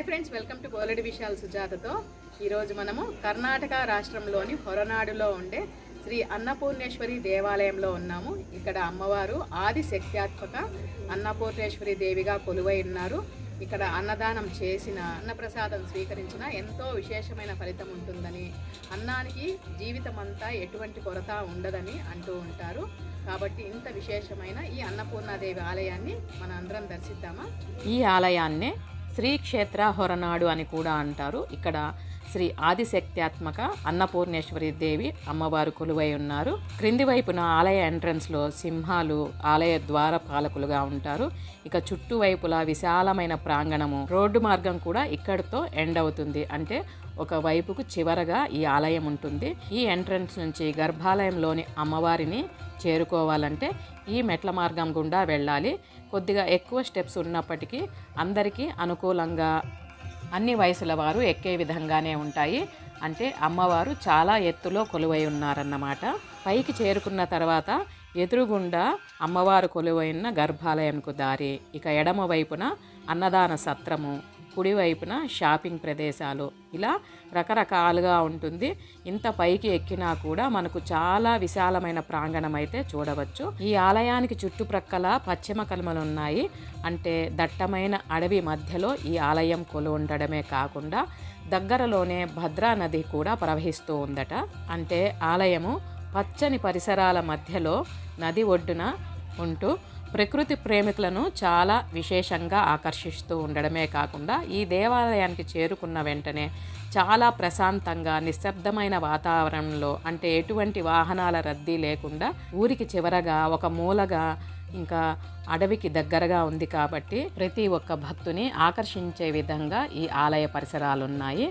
Hi friends welcome to బోలెడి విషయాలు సుజాతతో. ఈరోజు మనము కర్ణాటక రాష్ట్రంలోని హొరనాడులో ఉండే శ్రీ అన్నపూర్ణేశ్వరి దేవాలయంలో ఉన్నాము. ఇక్కడ అమ్మవారు ఆది శక్త్యాత్మక అన్నపూర్ణేశ్వరి దేవిగా కొలువై ఉన్నారు. ఇక్కడ అన్నదానం చేసిన అన్నప్రసాదం స్వీకరించిన ఎంతో విశేషమైన ఫలితం ఉంటుందని అన్నానికి జీవితం అంతా ఎటువంటి కొరత ఉండదని అంటూ ఉంటారు. కాబట్టి ఇంత విశేషమైన ఈ అన్నపూర్ణాదేవి ఆలయాన్ని మన అందరం దర్శిద్దామా? ఈ ఆలయాన్నే శ్రీ క్షేత్ర హొరనాడు అని కూడా అంటారు. ఇక్కడ శ్రీ ఆదిశక్త్యాత్మక అన్నపూర్ణేశ్వరి దేవి అమ్మవారు కొలువై ఉన్నారు. క్రింది వైపున ఆలయ ఎంట్రన్స్లో సింహాలు ఆలయ ద్వార పాలకులుగా ఉంటారు. ఇక చుట్టువైపులా విశాలమైన ప్రాంగణము రోడ్డు మార్గం కూడా ఇక్కడితో ఎండ్ అవుతుంది. అంటే ఒక వైపుకు చివరగా ఈ ఆలయం ఉంటుంది. ఈ ఎంట్రన్స్ నుంచి గర్భాలయంలోని అమ్మవారిని చేరుకోవాలంటే ఈ మెట్ల మార్గం గుండా వెళ్ళాలి. కొద్దిగా ఎక్కువ స్టెప్స్ ఉన్నప్పటికీ అందరికీ అనుకూలంగా అన్ని వయసుల వారు ఎక్కే విధంగానే ఉంటాయి. అంటే అమ్మవారు చాలా ఎత్తులో కొలువై ఉన్నారన్నమాట. పైకి చేరుకున్న తర్వాత ఎదురుగుండా అమ్మవారు కొలువైన గర్భాలయంకు దారి. ఇక ఎడమ వైపున అన్నదాన సత్రము. కుడివైపున షాపింగ్ ప్రదేశాలు. ఇలా రకరకాలుగా ఉంటుంది. ఇంత పైకి ఎక్కినా కూడా మనకు చాలా విశాలమైన ప్రాంగణం అయితే చూడవచ్చు. ఈ ఆలయానికి చుట్టుప్రక్కల పశ్చిమ కలమలు ఉన్నాయి అంటే దట్టమైన అడవి మధ్యలో ఈ ఆలయం కొలు ఉండడమే కాకుండా దగ్గరలోనే భద్రా నది కూడా ప్రవహిస్తూ ఉందట. అంటే ఆలయము పచ్చని పరిసరాల మధ్యలో నది ఒడ్డున ఉంటూ ప్రకృతి ప్రేమికులను చాలా విశేషంగా ఆకర్షిస్తూ ఉండడమే కాకుండా ఈ దేవాలయానికి చేరుకున్న వెంటనే చాలా ప్రశాంతంగా నిశ్శబ్దమైన వాతావరణంలో అంటే ఎటువంటి వాహనాల రద్దీ లేకుండా ఊరికి చివరగా ఒక మూలగా ఇంకా అడవికి దగ్గరగా ఉంది కాబట్టి ప్రతి ఒక్క భక్తుని ఆకర్షించే విధంగా ఈ ఆలయ పరిసరాలు ఉన్నాయి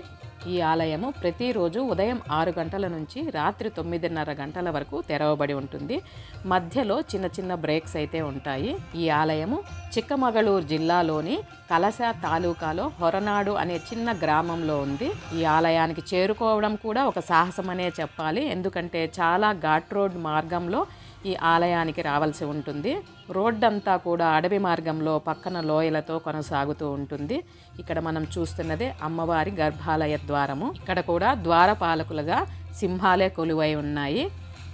ఈ ఆలయము ప్రతిరోజు ఉదయం ఆరు గంటల నుంచి రాత్రి తొమ్మిదిన్నర గంటల వరకు తెరవబడి ఉంటుంది. మధ్యలో చిన్న చిన్న బ్రేక్స్ అయితే ఉంటాయి. ఈ ఆలయము చిక్కమగళూరు జిల్లాలోని కలశ తాలూకాలో హొరనాడు అనే చిన్న గ్రామంలో ఉంది. ఈ ఆలయానికి చేరుకోవడం కూడా ఒక సాహసమనే చెప్పాలి. ఎందుకంటే చాలా ఘాట్ రోడ్ మార్గంలో ఈ ఆలయానికి రావాల్సి ఉంటుంది. రోడ్డంతా కూడా అడవి మార్గంలో పక్కన లోయలతో కొనసాగుతూ ఉంటుంది. ఇక్కడ మనం చూస్తున్నదే అమ్మవారి గర్భాలయ ద్వారము. ఇక్కడ కూడా ద్వారపాలకులుగా సింహాలే కొలువై ఉన్నాయి.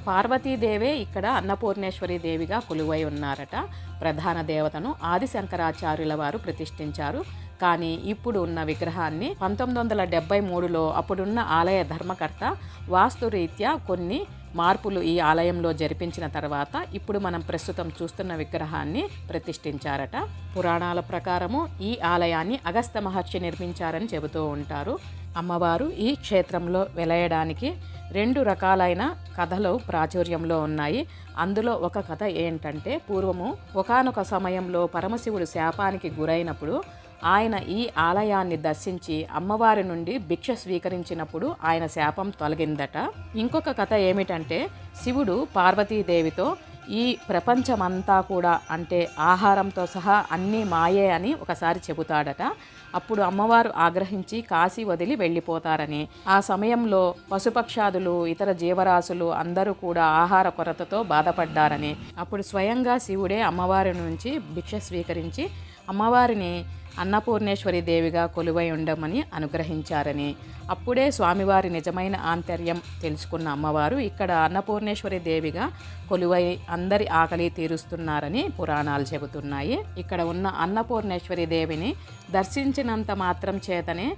పార్వతీదేవే ఇక్కడ అన్నపూర్ణేశ్వరి దేవిగా కొలువై ఉన్నారట. ప్రధాన దేవతను ఆదిశంకరాచార్యుల వారు ప్రతిష్ఠించారు. కానీ ఇప్పుడు ఉన్న విగ్రహాన్ని పంతొమ్మిది వందల డెబ్బై మూడులో అప్పుడున్న ఆలయ ధర్మకర్త వాస్తురీత్యా కొన్ని మార్పులు ఈ ఆలయంలో జరిపించిన తర్వాత ఇప్పుడు మనం ప్రస్తుతం చూస్తున్న విగ్రహాన్ని ప్రతిష్ఠించారట. పురాణాల ప్రకారము ఈ ఆలయాన్ని అగస్త మహర్షి నిర్మించారని చెబుతూ ఉంటారు. అమ్మవారు ఈ క్షేత్రంలో వెలయడానికి రెండు రకాలైన కథలు ప్రాచుర్యంలో ఉన్నాయి. అందులో ఒక కథ ఏంటంటే పూర్వము ఒకానొక సమయంలో పరమశివుడు శాపానికి గురైనప్పుడు ఆయన ఈ ఆలయాన్ని దర్శించి అమ్మవారి నుండి భిక్ష స్వీకరించినప్పుడు ఆయన శాపం తొలగిందట. ఇంకొక కథ ఏమిటంటే శివుడు పార్వతీదేవితో ఈ ప్రపంచమంతా కూడా అంటే ఆహారంతో సహా అన్నీ మాయే అని ఒకసారి చెబుతాడట. అప్పుడు అమ్మవారు ఆగ్రహించి కాశీ వదిలి వెళ్ళిపోతారని. ఆ సమయంలో పశుపక్షాదులు ఇతర జీవరాశులు అందరూ కూడా ఆహార కొరతతో బాధపడ్డారని. అప్పుడు స్వయంగా శివుడే అమ్మవారి నుంచి భిక్ష స్వీకరించి అమ్మవారిని అన్నపూర్ణేశ్వరి దేవిగా కొలువై ఉండమని అనుగ్రహించారని. అప్పుడే స్వామివారి నిజమైన ఆంతర్యం తెలుసుకున్న అమ్మవారు ఇక్కడ అన్నపూర్ణేశ్వరి దేవిగా కొలువై అందరి ఆకలి తీరుస్తున్నారని పురాణాలు చెబుతున్నాయి. ఇక్కడ ఉన్న అన్నపూర్ణేశ్వరి దేవిని దర్శించినంత మాత్రం చేతనే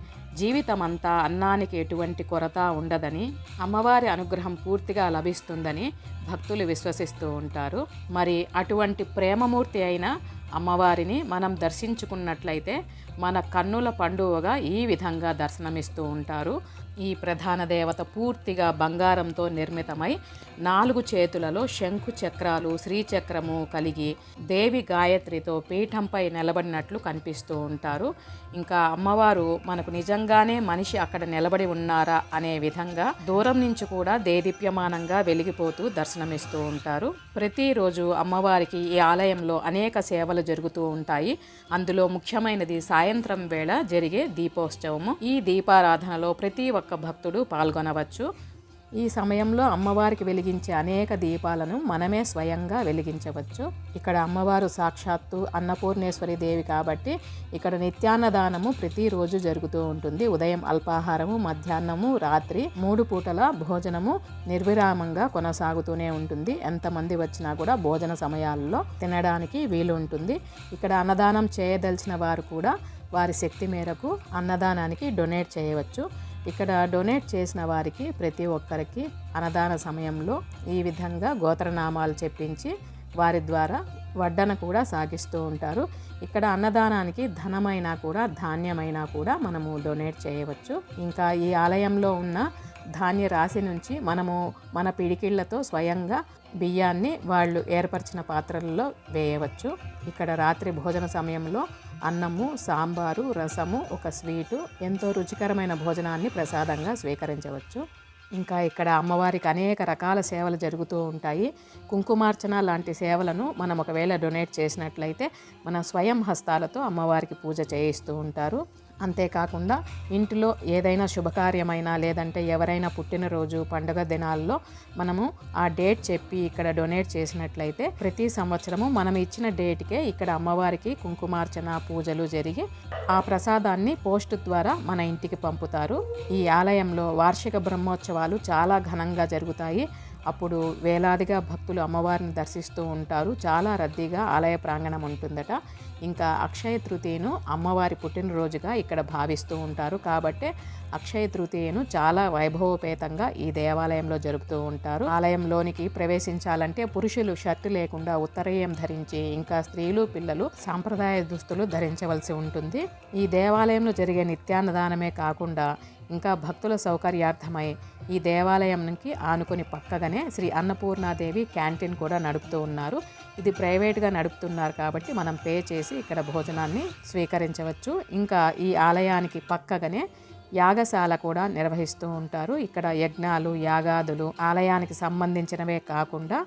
జీవితమంతా అన్నానికి ఎటువంటి కొరత ఉండదని అమ్మవారి అనుగ్రహం పూర్తిగా లభిస్తుందని భక్తులు విశ్వసిస్తూ ఉంటారు. మరి అటువంటి ప్రేమమూర్తి అయిన అమ్మవారిని మనం దర్శించుకున్నట్లయితే మన కన్నుల పండువగా ఈ విధంగా దర్శనమిస్తూ ఉంటారు. ఈ ప్రధాన దేవత పూర్తిగా బంగారంతో నిర్మితమై నాలుగు చేతులలో శంకు చక్రాలు శ్రీచక్రము కలిగి దేవి గాయత్రితో పీఠంపై నిలబడినట్లు కనిపిస్తూ ఉంటారు. ఇంకా అమ్మవారు మనకు నిజంగానే మనిషి అక్కడ నిలబడి ఉన్నారా అనే విధంగా దూరం నుంచి కూడా దేదీప్యమానంగా వెలిగిపోతూ దర్శనమిస్తూ ఉంటారు. ప్రతిరోజు అమ్మవారికి ఈ ఆలయంలో అనేక సేవలు జరుగుతూ ఉంటాయి. అందులో ముఖ్యమైనది సాయంత్రం వేళ జరిగే దీపోత్సవము. ఈ దీపారాధనలో ప్రతి ఒక్క భక్తుడు పాల్గొనవచ్చు. ఈ సమయంలో అమ్మవారికి వెలిగించే అనేక దీపాలను మనమే స్వయంగా వెలిగించవచ్చు. ఇక్కడ అమ్మవారు సాక్షాత్తు అన్నపూర్ణేశ్వరి దేవి కాబట్టి ఇక్కడ నిత్యాన్నదానము ప్రతిరోజు జరుగుతూ ఉంటుంది. ఉదయం అల్పాహారము మధ్యాహ్నము రాత్రి మూడు పూటల భోజనము నిర్విరామంగా కొనసాగుతూనే ఉంటుంది. ఎంతమంది వచ్చినా కూడా భోజన సమయాల్లో తినడానికి వీలు ఉంటుంది. ఇక్కడ అన్నదానం చేయదలిచిన వారు కూడా వారి శక్తి మేరకు అన్నదానానికి డొనేట్ చేయవచ్చు. ఇక్కడ డొనేట్ చేసిన వారికి ప్రతి ఒక్కరికి అన్నదాన సమయంలో ఈ విధంగా గోత్రనామాలు చెప్పించి వారి ద్వారా వడ్డన కూడా సాగిస్తూ ఉంటారు. ఇక్కడ అన్నదానానికి ధనమైనా కూడా ధాన్యమైనా కూడా మనము డొనేట్ చేయవచ్చు. ఇంకా ఈ ఆలయంలో ఉన్న ధాన్య రాశి నుంచి మనము మన పిడికిళ్ళతో స్వయంగా బియ్యాన్ని వాళ్ళు ఏర్పరిచిన పాత్రల్లో వేయవచ్చు. ఇక్కడ రాత్రి భోజన సమయంలో అన్నము సాంబారు రసము ఒక స్వీటు ఎంతో రుచికరమైన భోజనాన్ని ప్రసాదంగా స్వీకరించవచ్చు. ఇంకా ఇక్కడ అమ్మవారికి అనేక రకాల సేవలు జరుగుతూ ఉంటాయి. కుంకుమార్చన లాంటి సేవలను మనం ఒకవేళ డొనేట్ చేసినట్లయితే మన స్వయం హస్తాలతో అమ్మవారికి పూజ చేయిస్తూ ఉంటారు. అంతేకాకుండా ఇంటిలో ఏదైనా శుభకార్యమైనా లేదంటే ఎవరైనా పుట్టినరోజు పండుగ దినాల్లో మనము ఆ డేట్ చెప్పి ఇక్కడ డొనేట్ చేసినట్లయితే ప్రతి సంవత్సరము మనం ఇచ్చిన డేట్కే ఇక్కడ అమ్మవారికి కుంకుమార్చన పూజలు జరిగి ఆ ప్రసాదాన్ని పోస్ట్ ద్వారా మన ఇంటికి పంపుతారు. ఈ ఆలయంలో వార్షిక బ్రహ్మోత్సవాలు చాలా ఘనంగా జరుగుతాయి. అప్పుడు వేలాదిగా భక్తులు అమ్మవారిని దర్శిస్తూ ఉంటారు. చాలా రద్దీగా ఆలయ ప్రాంగణం ఉంటుందట. ఇంకా అక్షయ తృతీయను అమ్మవారి పుట్టినరోజుగా ఇక్కడ భావిస్తూ ఉంటారు. కాబట్టి అక్షయ తృతీయను చాలా వైభవపేతంగా ఈ దేవాలయంలో జరుపుతూ ఉంటారు. ఆలయంలోనికి ప్రవేశించాలంటే పురుషులు షర్టు లేకుండా ఉత్తరేయం ధరించి ఇంకా స్త్రీలు పిల్లలు సాంప్రదాయ దుస్తులు ధరించవలసి ఉంటుంది. ఈ దేవాలయంలో జరిగే నిత్యాన్నదానమే కాకుండా ఇంకా భక్తుల సౌకర్యార్థమై ఈ దేవాలయంకి ఆనుకొని పక్కగానే శ్రీ అన్నపూర్ణాదేవి క్యాంటీన్ కూడా నడుపుతూ ఉన్నారు. ఇది ప్రైవేట్గా నడుపుతున్నారు కాబట్టి మనం పే చేసి ఇక్కడ భోజనాన్ని స్వీకరించవచ్చు. ఇంకా ఈ ఆలయానికి పక్కగానే యాగశాల కూడా నిర్వహిస్తూ ఉంటారు. ఇక్కడ యజ్ఞాలు యాగాదులు ఆలయానికి సంబంధించినవే కాకుండా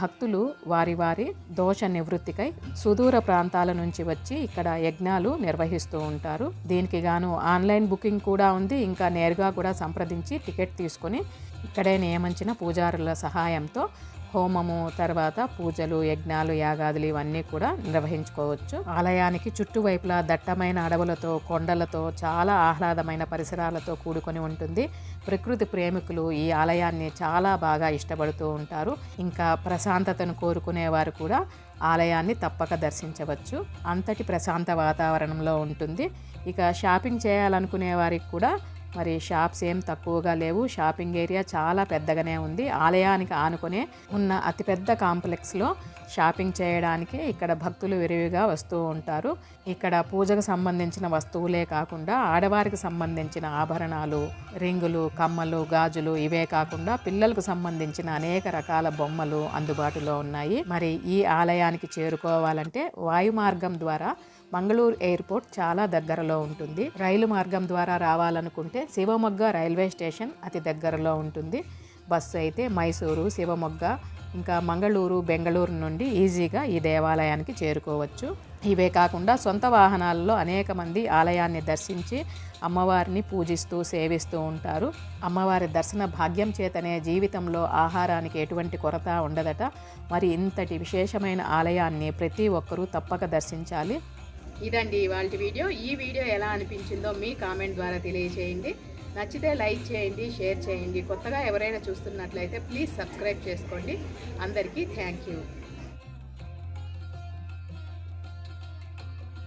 భక్తులు వారి వారి దోష నివృత్తికై సుదూర ప్రాంతాల నుంచి వచ్చి ఇక్కడ యజ్ఞాలు నిర్వహిస్తూ ఉంటారు. దీనికి గాను ఆన్లైన్ బుకింగ్ కూడా ఉంది. ఇంకా నేరుగా కూడా సంప్రదించి టికెట్ తీసుకొని ఇక్కడే నియమించిన పూజారుల సహాయంతో హోమము తర్వాత పూజలు యజ్ఞాలు యాగాదులు ఇవన్నీ కూడా నిర్వహించుకోవచ్చు. ఆలయానికి చుట్టువైపులా దట్టమైన అడవులతో కొండలతో చాలా ఆహ్లాదమైన పరిసరాలతో కూడుకొని ఉంటుంది. ప్రకృతి ప్రేమికులు ఈ ఆలయాన్ని చాలా బాగా ఇష్టపడుతూ ఉంటారు. ఇంకా ప్రశాంతతను కోరుకునేవారు కూడా ఆలయాన్ని తప్పక దర్శించవచ్చు. అంతటి ప్రశాంత వాతావరణంలో ఉంటుంది. ఇక షాపింగ్ చేయాలనుకునే వారికి కూడా మరి షాప్స్ ఏం తక్కువగా లేవు. షాపింగ్ ఏరియా చాలా పెద్దగానే ఉంది. ఆలయానికి ఆనుకునే ఉన్న అతిపెద్ద కాంప్లెక్స్లో షాపింగ్ చేయడానికి ఇక్కడ భక్తులు విరివిగా వస్తూ ఉంటారు. ఇక్కడ పూజకు సంబంధించిన వస్తువులే కాకుండా ఆడవారికి సంబంధించిన ఆభరణాలు రింగులు కమ్మలు గాజులు ఇవే కాకుండా పిల్లలకు సంబంధించిన అనేక రకాల బొమ్మలు అందుబాటులో ఉన్నాయి. మరి ఈ ఆలయానికి చేరుకోవాలంటే వాయు మార్గం ద్వారా మంగళూరు ఎయిర్పోర్ట్ చాలా దగ్గరలో ఉంటుంది. రైలు మార్గం ద్వారా రావాలనుకుంటే శివమొగ్గ రైల్వే స్టేషన్ అతి దగ్గరలో ఉంటుంది. బస్సు అయితే మైసూరు శివమొగ్గ ఇంకా మంగళూరు బెంగళూరు నుండి ఈజీగా ఈ దేవాలయానికి చేరుకోవచ్చు. ఇవే కాకుండా సొంత వాహనాల్లో అనేక మంది ఆలయాన్ని దర్శించి అమ్మవారిని పూజిస్తూ సేవిస్తూ ఉంటారు. అమ్మవారి దర్శన భాగ్యం చేతనే జీవితంలో ఆహారానికి ఎటువంటి కొరత ఉండదట. మరి ఇంతటి విశేషమైన ఆలయాన్ని ప్రతి ఒక్కరూ తప్పక దర్శించాలి. ఇదండి ఇవాళ వీడియో. ఈ వీడియో ఎలా అనిపించిందో మీ కామెంట్ ద్వారా తెలియచేయండి. నచ్చితే లైక్ చేయండి షేర్ చేయండి. కొత్తగా ఎవరైనా చూస్తున్నట్లయితే ప్లీజ్ సబ్స్క్రైబ్ చేసుకోండి. అందరికీ థ్యాంక్ యూ.